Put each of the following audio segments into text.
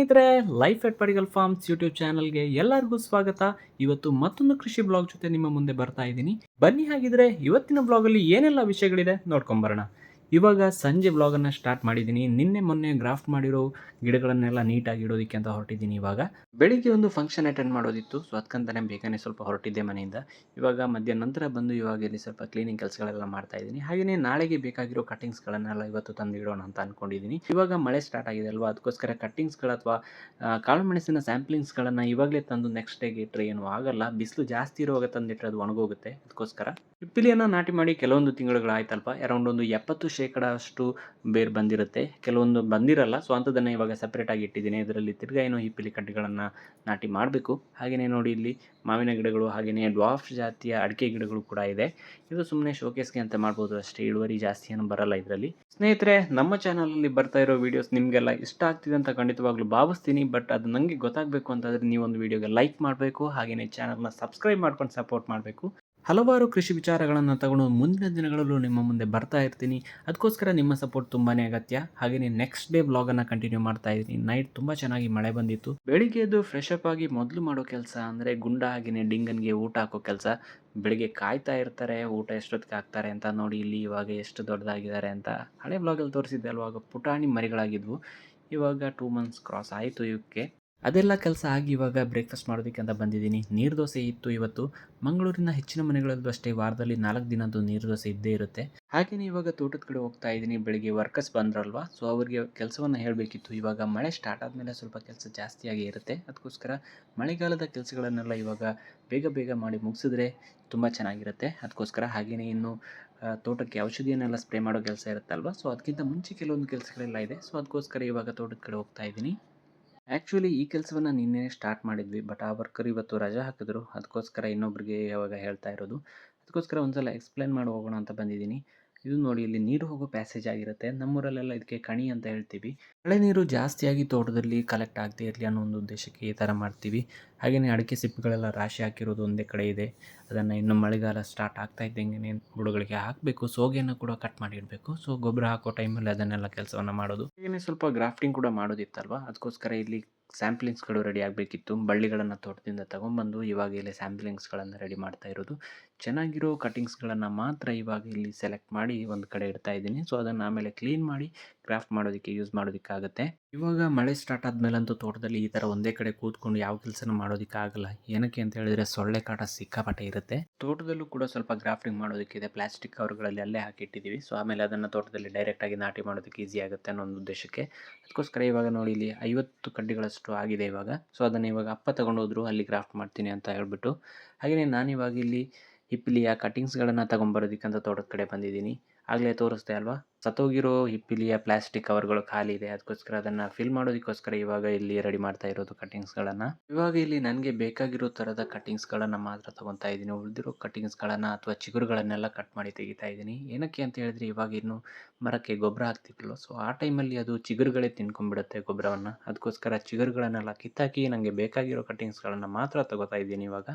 ಸ್ನೇಹಿತರೆ life at Padigal farms YouTube ಚಾನಲ್ಗೆ ಎಲ್ಲರಿಗೂ ಸ್ವಾಗತ. ಇವತ್ತು ಮತ್ತೊಂದು ಕೃಷಿ ಬ್ಲಾಗ್ ಜೊತೆ ನಿಮ್ಮ ಮುಂದೆ ಬರ್ತಾ ಇದ್ದೀನಿ. ಬನ್ನಿ ಹಾಗಿದ್ರೆ ಇವತ್ತಿನ ಬ್ಲಾಗಲ್ಲಿ ಏನೆಲ್ಲ ವಿಷಯಗಳಿದೆ ನೋಡ್ಕೊಂಬರೋಣ. ಇವಾಗ ಸಂಜೆ ಬ್ಲಾಗನ್ನು ಸ್ಟಾರ್ಟ್ ಮಾಡಿದ್ದೀನಿ ನಿನ್ನೆ ಮೊನ್ನೆ ಗ್ರಾಫ್ಟ್ ಮಾಡಿರೋ ಗಿಡಗಳನ್ನೆಲ್ಲ ನೀಟಾಗಿ ಇಡೋದಕ್ಕೆ ಅಂತ ಹೊರಟಿದ್ದೀನಿ ಇವಾಗ. ಬೆಳಿಗ್ಗೆ ಒಂದು ಫಂಕ್ಷನ್ ಅಟೆಂಡ್ ಮಾಡೋದಿತ್ತು. ಸೊ ಅದಕ್ಕಂತಾನೆ ಬೇಗನೆ ಸ್ವಲ್ಪ ಹೊರಟಿದ್ದೆ ಮನೆಯಿಂದ. ಇವಾಗ ಮಧ್ಯಾಹ್ನ ನಂತರ ಬಂದು ಇವಾಗ ಇಲ್ಲಿ ಸ್ವಲ್ಪ ಕ್ಲೀನಿಂಗ್ ಕೆಲಸಗಳೆಲ್ಲ ಮಾಡ್ತಾ ಇದ್ದೀನಿ. ಹಾಗೆಯೇ ನಾಳೆಗೆ ಬೇಕಾಗಿರೋ ಕಟಿಂಗ್ಸ್ಗಳನ್ನೆಲ್ಲ ಇವತ್ತು ತಂದು ಇಡೋಣ ಅಂತ ಅನ್ಕೊಂಡಿದ್ದೀನಿ ಇವಾಗ ಮಳೆ ಸ್ಟಾರ್ಟ್ ಆಗಿದೆ ಅಲ್ವಾ? ಅದಕ್ಕೋಸ್ಕರ ಕಟ್ಟಿಂಗ್ಸ್ಗಳು ಅಥವಾ ಕಾಳು ಮೆಣಸಿನ ಸ್ಯಾಂಪ್ಲಿಂಗ್ಸ್ಗಳನ್ನು ಇವಾಗಲೇ ತಂದು ನೆಕ್ಸ್ಟ್ ಡೇಗೆ ಇಟ್ಟರೆ ಏನು ಆಗಲ್ಲ. ಬಿಸಿಲು ಜಾಸ್ತಿ ಇರುವಾಗ ತಂದಿಟ್ಟರೆ ಅದು ಒಣಗೋಗುತ್ತೆ. ಅದಕ್ಕೋಸ್ಕರ. ಹಿಪ್ಪಿಲಿಯನ್ನು ನಾಟಿ ಮಾಡಿ ಕೆಲವೊಂದು ತಿಂಗಳುಗಳಾಯ್ತಲ್ಪ ಅರೌಂಡ್ ಒಂದು ಎಪ್ಪತ್ತು ಶೇಕಡ ಅಷ್ಟು ಬೇರು ಬಂದಿರುತ್ತೆ. ಕೆಲವೊಂದು ಬಂದಿರಲ್ಲ, ಸೊ ಅಂಥದ್ದನ್ನು ಇವಾಗ ಸಪ್ರೇಟಾಗಿ ಇಟ್ಟಿದ್ದೀನಿ. ಇದರಲ್ಲಿ ತಿರ್ಗಾ ಏನೋ ಹಿಪ್ಪಿಲಿ ಕಡ್ಡಿಗಳನ್ನು ನಾಟಿ ಮಾಡಬೇಕು. ಹಾಗೆಯೇ ನೋಡಿ ಇಲ್ಲಿ ಮಾವಿನ ಗಿಡಗಳು ಹಾಗೆಯೇ ಡ್ವಾಫ್ ಜಾತಿಯ ಅಡಿಕೆ ಗಿಡಗಳು ಕೂಡ ಇದೆ. ಇದು ಸುಮ್ಮನೆ ಶೋಕೇಸ್ಗೆ ಅಂತ ಮಾಡ್ಬೋದು ಅಷ್ಟೇ. ಇಳುವರಿ ಜಾಸ್ತಿ ಏನು ಬರಲ್ಲ ಇದರಲ್ಲಿ. ಸ್ನೇಹಿತರೆ, ನಮ್ಮ ಚಾನಲಲ್ಲಿ ಬರ್ತಾ ಇರೋ ವೀಡಿಯೋಸ್ ನಿಮಗೆಲ್ಲ ಇಷ್ಟ ಆಗ್ತಿದೆ ಅಂತ ಖಂಡಿತವಾಗ್ಲೂ ಭಾವಿಸ್ತೀನಿ. ಬಟ್ ಅದು ನನಗೆ ಗೊತ್ತಾಗಬೇಕು ಅಂತಂದರೆ ನೀವೊಂದು ವೀಡಿಯೋಗೆ ಲೈಕ್ ಮಾಡಬೇಕು. ಹಾಗೆಯೇ ಚಾನಲ್ನ ಸಬ್ಸ್ಕ್ರೈಬ್ ಮಾಡ್ಕೊಂಡು ಸಪೋರ್ಟ್ ಮಾಡಬೇಕು. ಹಲವಾರು ಕೃಷಿ ವಿಚಾರಗಳನ್ನು ತಗೊಂಡು ಮುಂದಿನ ದಿನಗಳಲ್ಲೂ ನಿಮ್ಮ ಮುಂದೆ ಬರ್ತಾ ಇರ್ತೀನಿ. ಅದಕ್ಕೋಸ್ಕರ ನಿಮ್ಮ ಸಪೋರ್ಟ್ ತುಂಬಾ ಅಗತ್ಯ. ಹಾಗೆಯೇ ನೆಕ್ಸ್ಟ್ ಡೇ ಬ್ಲಾಗನ್ನು ಕಂಟಿನ್ಯೂ ಮಾಡ್ತಾ ಇದ್ದೀನಿ. ನೈಟ್ ತುಂಬ ಚೆನ್ನಾಗಿ ಮಳೆ ಬಂದಿತ್ತು. ಬೆಳಿಗ್ಗೆ ಎದ್ದು ಫ್ರೆಶ್ ಅಪ್ ಆಗಿ ಮೊದಲು ಮಾಡೋ ಕೆಲಸ ಅಂದರೆ ಗುಂಡ ಹಾಗೆಯೇ ಡಿಂಗನ್ಗೆ ಊಟ ಹಾಕೋ ಕೆಲಸ. ಬೆಳಿಗ್ಗೆ ಕಾಯ್ತಾ ಇರ್ತಾರೆ, ಊಟ ಎಷ್ಟೊತ್ತಿಗೆ ಹಾಕ್ತಾರೆ ಅಂತ ನೋಡಿ ಇಲ್ಲಿ ಇವಾಗ ಎಷ್ಟು ದೊಡ್ಡದಾಗಿದ್ದಾರೆ ಅಂತ ಹಳೆ ಬ್ಲಾಗಲ್ಲಿ ತೋರಿಸಿದ್ದೆ ಅಲ್ವಾಗ ಪುಟಾಣಿ ಮರಿಗಳಾಗಿದ್ವು. ಇವಾಗ ಟೂ ಮಂತ್ಸ್ ಕ್ರಾಸ್ ಆಯಿತು ಇವಕ್ಕೆ ಅದೆಲ್ಲ ಕೆಲಸ ಆಗಿ ಇವಾಗ ಬ್ರೇಕ್ಫಾಸ್ಟ್ ಮಾಡೋದಕ್ಕೆ ಅಂತ ಬಂದಿದ್ದೀನಿ. ನೀರು ದೋಸೆ ಇತ್ತು ಇವತ್ತು. ಮಂಗಳೂರಿನ ಹೆಚ್ಚಿನ ಮನೆಗಳಲ್ಲೂ ಅಷ್ಟೇ ವಾರದಲ್ಲಿ ನಾಲ್ಕು ದಿನದ್ದು ನೀರು ದೋಸೆ ಇದ್ದೇ ಇರುತ್ತೆ. ಹಾಗೆಯೇ ಇವಾಗ ತೋಟದ ಕಡೆ ಹೋಗ್ತಾ ಇದ್ದೀನಿ. ಬೆಳಿಗ್ಗೆ ವರ್ಕರ್ಸ್ ಬಂದ್ರಲ್ವಾ? ಸೊ ಅವರಿಗೆ ಕೆಲಸವನ್ನು ಹೇಳಬೇಕಿತ್ತು. ಇವಾಗ ಮಳೆ ಸ್ಟಾರ್ಟ್ ಆದಮೇಲೆ ಸ್ವಲ್ಪ ಕೆಲಸ ಜಾಸ್ತಿಯಾಗಿ ಇರುತ್ತೆ. ಅದಕ್ಕೋಸ್ಕರ ಮಳೆಗಾಲದ ಕೆಲಸಗಳನ್ನೆಲ್ಲ ಇವಾಗ ಬೇಗ ಬೇಗ ಮಾಡಿ ಮುಗಿಸಿದ್ರೆ ತುಂಬ ಚೆನ್ನಾಗಿರುತ್ತೆ. ಅದಕ್ಕೋಸ್ಕರ ಹಾಗೆಯೇ ಇನ್ನು ತೋಟಕ್ಕೆ ಔಷಧಿಯನ್ನೆಲ್ಲ ಸ್ಪ್ರೇ ಮಾಡೋ ಕೆಲಸ ಇರುತ್ತಲ್ವ? ಸೊ ಅದಕ್ಕಿಂತ ಮುಂಚೆ ಕೆಲವೊಂದು ಕೆಲಸಗಳೆಲ್ಲ ಇದೆ. ಸೊ ಅದಕ್ಕೋಸ್ಕರ ಇವಾಗ ತೋಟದ ಕಡೆ ಹೋಗ್ತಾ ಇದ್ದೀನಿ. ಆ್ಯಕ್ಚುಲಿ ಈ ಕೆಲಸವನ್ನು ನಿನ್ನೆ ಸ್ಟಾರ್ಟ್ ಮಾಡಿದ್ವಿ ಬಟ್ ಆ ವರ್ಕರ್ ಇವತ್ತು ರಜಾ ಹಾಕಿದ್ರು. ಅದಕ್ಕೋಸ್ಕರ ಇನ್ನೊಬ್ರಿಗೆ ಯಾವಾಗ ಹೇಳ್ತಾ ಇರೋದು. ಅದಕ್ಕೋಸ್ಕರ ಒಂದು ಸಲ ಎಕ್ಸ್ಪ್ಲೇನ್ ಮಾಡಿ ಹೋಗೋಣ ಅಂತ ಬಂದಿದ್ದೀನಿ. ಇದು ನೋಡಿ ಇಲ್ಲಿ ನೀರು ಹೋಗೋ ಪ್ಯಾಸೇಜ್ ಆಗಿರುತ್ತೆ. ನಮ್ಮೂರಲ್ಲೆಲ್ಲ ಇದಕ್ಕೆ ಕಣಿ ಅಂತ ಹೇಳ್ತೀವಿ. ಮಳೆ ನೀರು ಜಾಸ್ತಿಯಾಗಿ ತೋಟದಲ್ಲಿ ಕಲೆಕ್ಟ್ ಆಗದೆ ಇರಲಿ ಅನ್ನೋ ಒಂದು ಉದ್ದೇಶಕ್ಕೆ ಈ ಥರ ಮಾಡ್ತೀವಿ. ಹಾಗೆಯೇ ಅಡಿಕೆ ಸಿಪ್ಪುಗಳೆಲ್ಲ ರಾಶಿ ಹಾಕಿರೋದು ಒಂದೇ ಕಡೆ ಇದೆ. ಅದನ್ನು ಇನ್ನು ಮಳೆಗಾಲ ಸ್ಟಾರ್ಟ್ ಆಗ್ತಾ ಇದ್ದಂಗೆ ಬುಡಗಳಿಗೆ ಹಾಕಬೇಕು. ಸೋಗೆಯನ್ನು ಕೂಡ ಕಟ್ ಮಾಡಿ ಇಡಬೇಕು ಸೊ ಗೊಬ್ಬರ ಹಾಕೋ ಟೈಮಲ್ಲಿ ಅದನ್ನೆಲ್ಲ ಕೆಲಸವನ್ನು ಮಾಡೋದು. ಹಾಗೆಯೇ ಸ್ವಲ್ಪ ಗ್ರಾಫ್ಟಿಂಗ್ ಕೂಡ ಮಾಡೋದಿತ್ತಲ್ವ? ಅದಕ್ಕೋಸ್ಕರ ಇಲ್ಲಿ ಸ್ಯಾಂಪ್ಲಿಂಗ್ಸ್ಗಳು ರೆಡಿ ಆಗಬೇಕಿತ್ತು. ಬಳ್ಳಿಗಳನ್ನು ತೋಟದಿಂದ ತೊಗೊಂಬಂದು ಇವಾಗ ಇಲ್ಲಿ ಸ್ಯಾಂಪ್ಲಿಂಗ್ಸ್ಗಳನ್ನು ರೆಡಿ ಮಾಡ್ತಾ ಇರೋದು. ಚೆನ್ನಾಗಿರೋ ಕಟಿಂಗ್ಸ್ಗಳನ್ನು ಮಾತ್ರ ಇವಾಗ ಇಲ್ಲಿ ಸೆಲೆಕ್ಟ್ ಮಾಡಿ ಒಂದು ಕಡೆ ಇಡ್ತಾ ಇದ್ದೀನಿ. ಸೊ, ಅದನ್ನು ಆಮೇಲೆ ಕ್ಲೀನ್ ಮಾಡಿ, ಕ್ರಾಫ್ಟ್ ಮಾಡೋದಕ್ಕೆ ಯೂಸ್ ಮಾಡೋದಕ್ಕಾಗುತ್ತೆ. ಇವಾಗ ಮಳೆ ಸ್ಟಾರ್ಟ್ ಆದಮೇಲಂತೂ ತೋಟದಲ್ಲಿ ಈ ಥರ ಒಂದೇ ಕಡೆ ಕೂತ್ಕೊಂಡು ಯಾವ ಕೆಲಸನೂ ಮಾಡೋದಕ್ಕಾಗಲ್ಲ ಏನಕ್ಕೆ ಅಂತ ಹೇಳಿದ್ರೆ ಸೊಳ್ಳೆ ಕಾಟ ಸಿಕ್ಕಾಪಟ್ಟೆ ಇರುತ್ತೆ. ತೋಟದಲ್ಲೂ ಕೂಡ ಸ್ವಲ್ಪ ಗ್ರಾಫ್ಟಿಂಗ್ ಮಾಡೋದಕ್ಕಿದೆ ಪ್ಲಾಸ್ಟಿಕ್ ಕವರ್ಗಳಲ್ಲಿ ಅಲ್ಲೇ ಹಾಕಿಟ್ಟಿದ್ದೀವಿ. ಸೊ ಆಮೇಲೆ ಅದನ್ನು ತೋಟದಲ್ಲಿ ಡೈರೆಕ್ಟಾಗಿ ನಾಟಿ ಮಾಡೋದಕ್ಕೆ ಈಸಿ ಆಗುತ್ತೆ ಅನ್ನೋ ಒಂದು ಉದ್ದೇಶಕ್ಕೆ. ಅದಕ್ಕೋಸ್ಕರ ಇವಾಗ ನೋಡಿ ಇಲ್ಲಿ ಐವತ್ತು ಕಡ್ಡಿಗಳಷ್ಟು ಆಗಿದೆ ಇವಾಗ. ಸೊ ಅದನ್ನು ಇವಾಗ ಅಪ್ಪ ತಗೊಂಡೋದ್ರು ಅಲ್ಲಿ ಗ್ರಾಫ್ಟ್ ಮಾಡ್ತೀನಿ ಅಂತ ಹೇಳ್ಬಿಟ್ಟು. ಹಾಗೆಯೇ ನಾನಿವಾಗ ಇಲ್ಲಿ ಹಿಪ್ಪಿಲಿಯ ಕಟಿಂಗ್ಸ್ಗಳನ್ನು ತೊಗೊಂಬರೋದಕ್ಕಂತ ತೋಟದ ಕಡೆ ಬಂದಿದ್ದೀನಿ. ಆಗಲೇ ತೋರಿಸ್ದೆ ಅಲ್ವಾ? ಸತ್ತೋಗಿರೋ ಹಿಪ್ಪಿಲಿಯ ಪ್ಲಾಸ್ಟಿಕ್ ಕವರ್ಗಳು ಖಾಲಿ ಇದೆ. ಅದಕ್ಕೋಸ್ಕರ ಅದನ್ನು ಫಿಲ್ ಮಾಡೋದಕ್ಕೋಸ್ಕರ ಇವಾಗ ಇಲ್ಲಿ ರೆಡಿ ಮಾಡ್ತಾ ಇರೋದು ಕಟಿಂಗ್ಸ್ಗಳನ್ನು ಇವಾಗ ಇಲ್ಲಿ ನನಗೆ ಬೇಕಾಗಿರೋ ಥರದ ಕಟಿಂಗ್ಸ್ಗಳನ್ನು ಮಾತ್ರ ತೊಗೊತಾ ಇದ್ದೀನಿ. ಉಳಿದಿರೋ ಕಟಿಂಗ್ಸ್ಗಳನ್ನು ಅಥವಾ ಚಿಗುರುಗಳನ್ನೆಲ್ಲ ಕಟ್ ಮಾಡಿ ತೆಗಿತಾ ಇದ್ದೀನಿ. ಏನಕ್ಕೆ ಅಂತ ಹೇಳಿದ್ರೆ ಇವಾಗ ಇನ್ನು ಮರಕ್ಕೆ ಗೊಬ್ಬರ ಹಾಕ್ತಿದ್ವಲ್ಲ, ಸೊ ಆ ಟೈಮಲ್ಲಿ ಅದು ಚಿಗುರುಗಳೇ ತಿನ್ಕೊಂಡ್ಬಿಡುತ್ತೆ ಗೊಬ್ಬರವನ್ನು. ಅದಕ್ಕೋಸ್ಕರ ಚಿಗುರುಗಳನ್ನೆಲ್ಲ ಕಿತ್ತಾಕಿ ನನಗೆ ಬೇಕಾಗಿರೋ ಕಟಿಂಗ್ಸ್ಗಳನ್ನು ಮಾತ್ರ ತಗೋತಾ ಇದ್ದೀನಿ ಇವಾಗ.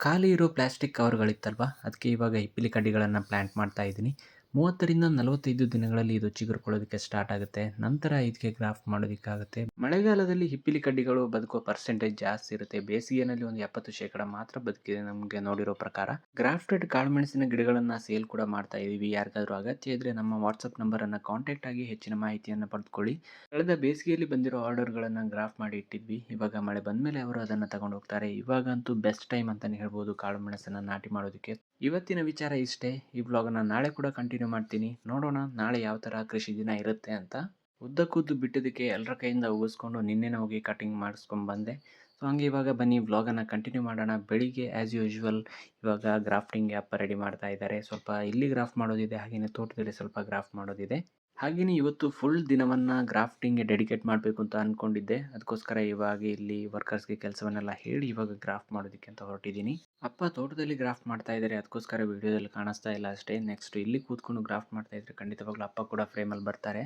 ಖಾಲಿ ಇರೋ ಪ್ಲಾಸ್ಟಿಕ್ ಕವರ್ಗಳಿತ್ತಲ್ವ? ಅದಕ್ಕೆ ಇವಾಗ ಇಪ್ಪಿಲಿ ಕಡ್ಡಿಗಳನ್ನು ಪ್ಲ್ಯಾಂಟ್ ಮಾಡ್ತಾ ಇದ್ದೀನಿ. ಮೂವತ್ತರಿಂದ ನಲವತ್ತೈದು ದಿನಗಳಲ್ಲಿ ಇದು ಚಿಗುರುಕೊಳ್ಳೋದಕ್ಕೆ ಸ್ಟಾರ್ಟ್ ಆಗುತ್ತೆ. ನಂತರ ಇದಕ್ಕೆ ಗ್ರಾಫ್ಟ್ ಮಾಡೋದಕ್ಕಾಗುತ್ತೆ. ಮಳೆಗಾಲದಲ್ಲಿ ಹಿಪ್ಪಿಲಿ ಕಡ್ಡಿಗಳು ಬದುಕೋ ಪರ್ಸೆಂಟೇಜ್ ಜಾಸ್ತಿ ಇರುತ್ತೆ. ಬೇಸಿಗೆನಲ್ಲಿ ಒಂದು ಎಪ್ಪತ್ತು ಶೇಕಡ ಮಾತ್ರ ಬದುಕಿದೆ ನಮಗೆ ನೋಡಿರೋ ಪ್ರಕಾರ. ಗ್ರಾಫ್ಟೆಡ್ ಕಾಳುಮೆಣಸಿನ ಗಿಡಗಳನ್ನು ಸೇಲ್ ಕೂಡ ಮಾಡ್ತಾ ಇದ್ದೀವಿ ಯಾರಿಗಾದ್ರೂ ಅಗತ್ಯ ಇದ್ರೆ ನಮ್ಮ ವಾಟ್ಸಪ್ ನಂಬರನ್ನು ಕಾಂಟ್ಯಾಕ್ಟ್ ಆಗಿ ಹೆಚ್ಚಿನ ಮಾಹಿತಿಯನ್ನು ಪಡೆದುಕೊಳ್ಳಿ. ಕಳೆದ ಬೇಸಿಗೆಯಲ್ಲಿ ಬಂದಿರೋ ಆರ್ಡರ್ಗಳನ್ನು ಗ್ರಾಫ್ಟ್ ಮಾಡಿ ಇಟ್ಟಿದ್ವಿ. ಇವಾಗ ಮಳೆ ಬಂದಮೇಲೆ ಅವರು ಅದನ್ನು ತಗೊಂಡು ಹೋಗ್ತಾರೆ. ಇವಾಗಂತೂ ಬೆಸ್ಟ್ ಟೈಮ್ ಅಂತಲೇ ಹೇಳ್ಬೋದು ಕಾಳುಮೆಣಸನ್ನು ನಾಟಿ ಮಾಡೋದಕ್ಕೆ. ಇವತ್ತಿನ ವಿಚಾರ ಇಷ್ಟೇ. ಈ ಬ್ಲಾಗನ್ನು ನಾಳೆ ಕೂಡ ಕಂಟಿನ್ಯೂ ಮಾಡ್ತೀನಿ. ನೋಡೋಣ ನಾಳೆ ಯಾವ ಥರ ಕೃಷಿ ದಿನ ಇರುತ್ತೆ ಅಂತ. ಉದ್ದಕ್ಕುದ್ದು ಬಿಟ್ಟಿದ್ದಕ್ಕೆ ಎಲ್ಲರ ಕೈಯಿಂದ ಉಗಿಸ್ಕೊಂಡು ನಿನ್ನೆನೇ ಹೋಗಿ ಕಟಿಂಗ್ ಮಾಡಿಸ್ಕೊಂಡು ಬಂದೆ. ಸೊ ಹಂಗೆ ಇವಾಗ ಬನ್ನಿ ವ್ಲಾಗನ್ನು ಕಂಟಿನ್ಯೂ ಮಾಡೋಣ. ಬೆಳಿಗ್ಗೆ ಆ್ಯಸ್ ಯೂಶ್ವಲ್ ಇವಾಗ ಗ್ರಾಫ್ಟಿಂಗ್ ಆ್ಯಪ್ ರೆಡಿ ಮಾಡ್ತಾ ಇದ್ದಾರೆ. ಸ್ವಲ್ಪ ಇಲ್ಲಿ ಗ್ರಾಫ್ ಮಾಡೋದಿದೆ ಹಾಗೆಯೇ ತೋಟದಲ್ಲಿ ಸ್ವಲ್ಪ ಗ್ರಾಫ್ ಮಾಡೋದಿದೆ. ಹಾಗೆಯೇ ಇವತ್ತು ಫುಲ್ ದಿನವನ್ನು ಗ್ರಾಫ್ಟಿಂಗ್ಗೆ ಡೆಡಿಕೇಟ್ ಮಾಡಬೇಕು ಅಂತ ಅಂದ್ಕೊಂಡಿದ್ದೆ ಅದಕ್ಕೋಸ್ಕರ ಇವಾಗ ಇಲ್ಲಿ ವರ್ಕರ್ಸ್ಗೆ ಕೆಲಸವನ್ನೆಲ್ಲ ಹೇಳಿ ಇವಾಗ ಗ್ರಾಫ್ಟ್ ಮಾಡೋದಕ್ಕೆ ಅಂತ ಹೊರಟಿದ್ದೀನಿ ಅಪ್ಪ ತೋಟದಲ್ಲಿ ಗ್ರಾಫ್ಟ್ ಮಾಡ್ತಾ ಇದ್ದಾರೆ ಅದಕ್ಕೋಸ್ಕರ ವಿಡಿಯೋದಲ್ಲಿ ಕಾಣಿಸ್ತಾ ಇಲ್ಲ ಅಷ್ಟೇ. ನೆಕ್ಸ್ಟ್ ಇಲ್ಲಿ ಕೂತ್ಕೊಂಡು ಗ್ರಾಫ್ಟ್ ಮಾಡ್ತಾ ಇದ್ದರೆ ಖಂಡಿತವಾಗ್ಲೂ ಅಪ್ಪ ಕೂಡ ಫ್ರೇಮಲ್ಲಿ ಬರ್ತಾರೆ.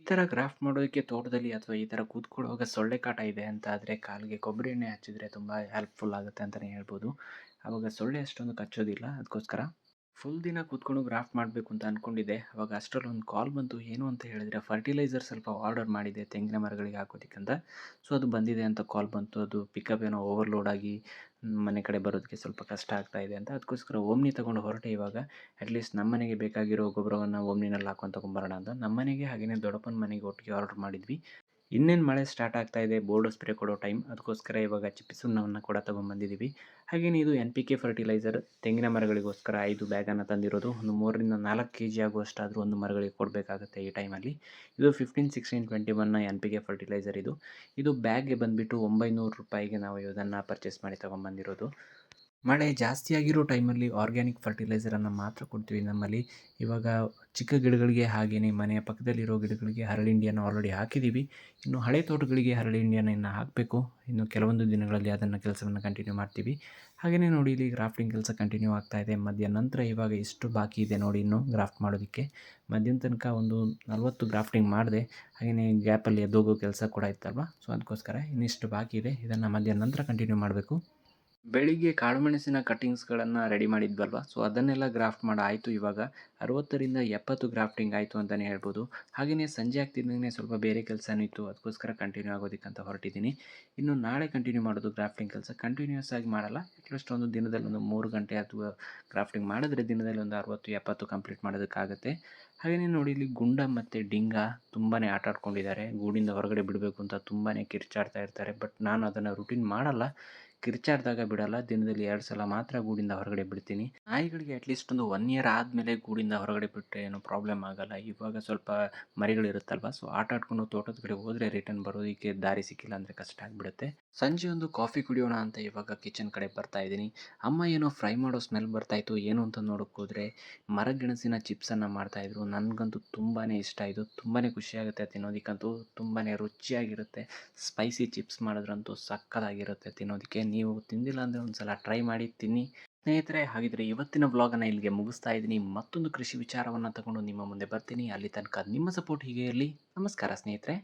ಈ ಥರ ಗ್ರಾಫ್ಟ್ ಮಾಡೋದಕ್ಕೆ ತೋಟದಲ್ಲಿ ಅಥವಾ ಈ ಥರ ಕೂತ್ಕೊಳ್ಳುವಾಗ ಸೊಳ್ಳೆ ಕಾಟ ಇದೆ ಅಂತ ಆದರೆ ಕಾಲಿಗೆ ಕೊಬ್ಬರಿ ಎಣ್ಣೆ ಹಚ್ಚಿದ್ರೆ ತುಂಬ ಹೆಲ್ಪ್ಫುಲ್ ಆಗುತ್ತೆ ಅಂತಲೇ ಹೇಳ್ಬೋದು. ಆವಾಗ ಸೊಳ್ಳೆ ಅಷ್ಟೊಂದು ಕಚ್ಚೋದಿಲ್ಲ. ಅದಕ್ಕೋಸ್ಕರ ಫುಲ್ ದಿನ ಕೂತ್ಕೊಂಡು ಗ್ರಾಫ್ಟ್ ಮಾಡಬೇಕು ಅಂತ ಅಂದ್ಕೊಂಡಿದ್ದೆ ಅವಾಗ ಅಷ್ಟರಲ್ಲಿ ಒಂದು ಕಾಲ್ ಬಂತು. ಏನು ಅಂತ ಹೇಳಿದರೆ ಫರ್ಟಿಲೈಸರ್ ಸ್ವಲ್ಪ ಆರ್ಡರ್ ಮಾಡಿದೆ, ತೆಂಗಿನ ಮರಗಳಿಗೆ ಹಾಕೋದಕ್ಕಂತ. ಸೊ ಅದು ಬಂದಿದೆ ಅಂತ ಕಾಲ್ ಬಂತು. ಅದು ಪಿಕಪ್ ಏನೋ ಓವರ್ಲೋಡ್ ಆಗಿ ಮನೆ ಕಡೆ ಬರೋದಕ್ಕೆ ಸ್ವಲ್ಪ ಕಷ್ಟ ಆಗ್ತಾ ಇದೆ ಅಂತ. ಅದಕ್ಕೋಸ್ಕರ ಓಮ್ನಿ ತಗೊಂಡು ಹೊರಟೆ ಇವಾಗ. ಅಟ್ಲೀಸ್ಟ್ ನಮ್ಮ ಮನೆಗೆ ಬೇಕಾಗಿರೋ ಗೊಬ್ಬರವನ್ನು ಓಮ್ನಿನಲ್ಲಿ ಹಾಕೊಂಡು ತಗೊಂಬರೋಣ ಅಂತ. ನಮ್ಮ ಮನೆಗೆ ಹಾಗೆಯೇ ದೊಡ್ಡಪ್ಪನ ಮನೆಗೆ ಒಟ್ಟಿಗೆ ಆರ್ಡರ್ ಮಾಡಿದ್ವಿ. ಇನ್ನೇನು ಮಳೆ ಸ್ಟಾರ್ಟ್ ಆಗ್ತಾ ಇದೆ, ಬೋರ್ಡ್ ಸ್ಪ್ರೇ ಕೊಡೋ ಟೈಮ್ ಅದಕ್ಕೋಸ್ಕರ ಇವಾಗ ಚಿಪ್ಪಿ ಸುಣ್ಣವನ್ನು ಕೂಡ ತೊಗೊಂಬಂದಿದ್ದೀವಿ ಹಾಗೆಯೇ ಇದು ಎನ್ ಪಿ ಕೆ ಫರ್ಟಿಲೈಸರ್ ತೆಂಗಿನ ಮರಗಳಿಗೋಸ್ಕರ ಐದು ಬ್ಯಾಗನ್ನು ತಂದಿರೋದು, ಒಂದು ಮೂರರಿಂದ ನಾಲ್ಕು ಕೆ ಜಿ ಆಗುವಷ್ಟಾದರೂ ಒಂದು ಮರಗಳಿಗೆ ಕೊಡಬೇಕಾಗುತ್ತೆ ಈ ಟೈಮಲ್ಲಿ. ಇದು ಫಿಫ್ಟೀನ್ ಸಿಕ್ಸ್ಟೀನ್ ಟ್ವೆಂಟಿ ಒನ್ನ ಎನ್ ಪಿ ಕೆ ಫರ್ಟಿಲೈಸರ್ ಇದು. ಇದು ಬ್ಯಾಗ್ಗೆ ಬಂದುಬಿಟ್ಟು ಒಂಬೈನೂರು ರೂಪಾಯಿಗೆ ನಾವು ಇದನ್ನು ಪರ್ಚೇಸ್ ಮಾಡಿ ತೊಗೊಂಬಂದಿರೋದು. ಮಳೆ ಜಾಸ್ತಿಯಾಗಿರೋ ಟೈಮಲ್ಲಿ ಆರ್ಗ್ಯಾನಿಕ್ ಫರ್ಟಿಲೈಸರನ್ನು ಮಾತ್ರ ಕೊಡ್ತೀವಿ ನಮ್ಮಲ್ಲಿ. ಇವಾಗ ಚಿಕ್ಕ ಗಿಡಗಳಿಗೆ ಹಾಗೆಯೇ ಮನೆಯ ಪಕ್ಕದಲ್ಲಿರೋ ಗಿಡಗಳಿಗೆ ಹರಳಿಂಡಿಯನ್ನು ಆಲ್ರೆಡಿ ಹಾಕಿದ್ದೀವಿ. ಇನ್ನು ಹಳೆ ತೋಟಗಳಿಗೆ ಹರಳಿಂಡಿಯನ್ನು ಇನ್ನು ಹಾಕಬೇಕು. ಇನ್ನು ಕೆಲವೊಂದು ದಿನಗಳಲ್ಲಿ ಅದನ್ನು ಕೆಲಸವನ್ನು ಕಂಟಿನ್ಯೂ ಮಾಡ್ತೀವಿ. ಹಾಗೆಯೇ ನೋಡಿ ಇಲ್ಲಿ ಗ್ರಾಫ್ಟಿಂಗ್ ಕೆಲಸ ಕಂಟಿನ್ಯೂ ಆಗ್ತಾ ಇದೆ. ಮಧ್ಯ ನಂತರ ಇವಾಗ ಇಷ್ಟು ಬಾಕಿ ಇದೆ ನೋಡಿ ಇನ್ನು ಗ್ರಾಫ್ಟ್ ಮಾಡೋದಕ್ಕೆ. ಮಧ್ಯಾಹ್ನ ತನಕ ಒಂದು ನಲವತ್ತು ಗ್ರಾಫ್ಟಿಂಗ್ ಮಾಡಿದೆ. ಹಾಗೆಯೇ ಗ್ಯಾಪಲ್ಲಿ ಎದ್ದೋಗೋ ಕೆಲಸ ಕೂಡ ಇತ್ತಲ್ವ? ಸೊ ಅದಕ್ಕೋಸ್ಕರ ಇನ್ನಿಷ್ಟು ಬಾಕಿ ಇದೆ. ಇದನ್ನು ಮಧ್ಯಾಹ್ನ ನಂತರ ಕಂಟಿನ್ಯೂ ಮಾಡಬೇಕು. ಬೆಳಿಗ್ಗೆ ಕಾಳುಮೆಣಸಿನ ಕಟ್ಟಿಂಗ್ಸ್ಗಳನ್ನು ರೆಡಿ ಮಾಡಿದ್ವಲ್ವ? ಸೊ, ಅದನ್ನೆಲ್ಲ ಗ್ರಾಫ್ಟ್ ಮಾಡಾಯಿತು ಇವಾಗ. ಅರವತ್ತರಿಂದ ಎಪ್ಪತ್ತು ಗ್ರಾಫ್ಟಿಂಗ್ ಆಯಿತು ಅಂತಲೇ ಹೇಳ್ಬೋದು. ಹಾಗೆಯೇ ಸಂಜೆ ಆಗ್ತಿದ್ದಂಗೆ ಸ್ವಲ್ಪ ಬೇರೆ ಕೆಲಸನೂ ಇತ್ತು. ಅದಕ್ಕೋಸ್ಕರ ಕಂಟಿನ್ಯೂ ಆಗೋದಕ್ಕಂತ ಹೊರಟಿದ್ದೀನಿ. ಇನ್ನು ನಾಳೆ ಕಂಟಿನ್ಯೂ ಮಾಡೋದು ಗ್ರಾಫ್ಟಿಂಗ್ ಕೆಲಸ. ಕಂಟಿನ್ಯೂಸ್ ಆಗಿ ಮಾಡಲ್ಲ. ಅಟ್ಲೀಸ್ಟ್ ಒಂದು ದಿನದಲ್ಲಿ ಒಂದು ಮೂರು ಗಂಟೆ ಅಥವಾ ಗ್ರಾಫ್ಟಿಂಗ್ ಮಾಡಿದ್ರೆ ದಿನದಲ್ಲಿ ಒಂದು ಅರವತ್ತು, ಎಪ್ಪತ್ತು ಕಂಪ್ಲೀಟ್ ಮಾಡೋದಕ್ಕಾಗುತ್ತೆ. ಹಾಗೆಯೇ ನೋಡಿ, ಇಲ್ಲಿ ಗುಂಡ ಮತ್ತು ಡಿಂಗ ತುಂಬಾ ಆಟ ಆಡ್ಕೊಂಡಿದ್ದಾರೆ. ಗೂಡಿಂದ ಹೊರಗಡೆ ಬಿಡಬೇಕು ಅಂತ ತುಂಬಾ ಕಿರ್ಚಾಡ್ತಾ ಇರ್ತಾರೆ. ಬಟ್ ನಾನು ಅದನ್ನು ರುಟೀನ್ ಮಾಡಲ್ಲ. ಕಿರ್ಚಾಡ್ದಾಗ ಬಿಡಲ್ಲ. ದಿನದಲ್ಲಿ ಎರಡು ಸಲ ಮಾತ್ರ ಗೂಡಿಂದ ಹೊರಗಡೆ ಬಿಡ್ತೀನಿ. ನಾಯಿಗಳಿಗೆ ಅಟ್ಲೀಸ್ಟ್ ಒಂದು ಒನ್ ಇಯರ್ ಆದಮೇಲೆ ಗೂಡಿಂದ ಹೊರಗಡೆ ಬಿಟ್ಟರೆ ಏನೂ ಪ್ರಾಬ್ಲಮ್ ಆಗಲ್ಲ. ಇವಾಗ ಸ್ವಲ್ಪ ಮರಿಗಳಿರುತ್ತಲ್ವ ಸೊ ಆಟ ಆಡ್ಕೊಂಡು ತೋಟದ ಕಡೆ ಹೋದರೆ ರಿಟರ್ನ್ ಬರೋದಕ್ಕೆ ದಾರಿ ಸಿಕ್ಕಿಲ್ಲ ಅಂದರೆ ಕಷ್ಟ ಆಗಿಬಿಡುತ್ತೆ. ಸಂಜೆ ಒಂದು ಕಾಫಿ ಕುಡಿಯೋಣ ಅಂತ ಇವಾಗ ಕಿಚನ್ ಕಡೆ ಬರ್ತಾ ಇದ್ದೀನಿ. ಅಮ್ಮ ಏನೋ ಫ್ರೈ ಮಾಡೋ ಸ್ಮೆಲ್ ಬರ್ತಾಯಿತ್ತು ಏನು ಅಂತ ನೋಡೋಕ್ಕೋದ್ರೆ ಮರಗೆಣಸಿನ ಚಿಪ್ಸನ್ನು ಮಾಡ್ತಾಯಿದ್ರು ನನಗಂತೂ ತುಂಬಾ ಇಷ್ಟ. ಇದು ತುಂಬಾ ಖುಷಿಯಾಗುತ್ತೆ ತಿನ್ನೋದಕ್ಕಂತೂ. ತುಂಬಾ ರುಚಿಯಾಗಿರುತ್ತೆ. ಸ್ಪೈಸಿ ಚಿಪ್ಸ್ ಮಾಡಿದ್ರಂತೂ ಸಕ್ಕತ್ತಾಗಿರುತ್ತೆ ತಿನ್ನೋದಕ್ಕೆ. ನೀವು ತಿಂದಿಲ್ಲ ಅಂದರೆ ಒಂದು ಸಲ ಟ್ರೈ ಮಾಡಿ ತಿನ್ನಿ. ಸ್ನೇಹಿತರೆ, ಹಾಗಿದ್ರೆ ಇವತ್ತಿನ ಬ್ಲಾಗನ್ನು ಇಲ್ಲಿಗೆ ಮುಗಿಸ್ತಾ ಇದ್ದೀನಿ. ಮತ್ತೊಂದು ಕೃಷಿ ವಿಚಾರವನ್ನು ತಗೊಂಡು ನಿಮ್ಮ ಮುಂದೆ ಬರ್ತೀನಿ. ಅಲ್ಲಿ ತನಕ ನಿಮ್ಮ ಸಪೋರ್ಟ್ ಹೀಗೆ ಇರಲಿ. ನಮಸ್ಕಾರ ಸ್ನೇಹಿತರೆ.